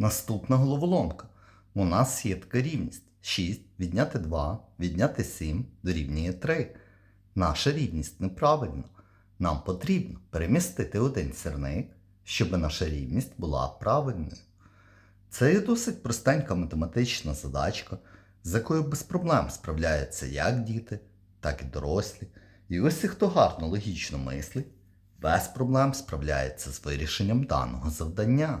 Наступна головоломка. У нас є така рівність. 6 відняти 2, відняти 7 дорівнює 3. Наша рівність неправильна. Нам потрібно перемістити один сірник, щоб наша рівність була правильною. Це є досить простенька математична задачка, з якою без проблем справляються як діти, так і дорослі. І ось хто гарно логічно мислить, без проблем справляється з вирішенням даного завдання.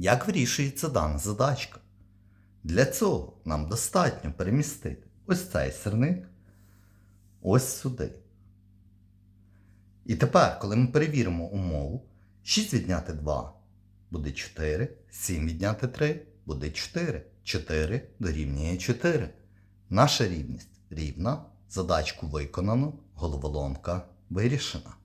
Як вирішується дана задачка? Для цього нам достатньо перемістити ось цей сирник ось сюди. І тепер, коли ми перевіримо умову, 6 відняти 2 буде 4, 7 відняти 3 буде 4. 4 дорівнює 4. Наша рівність рівна, задачку виконано, головоломка вирішена.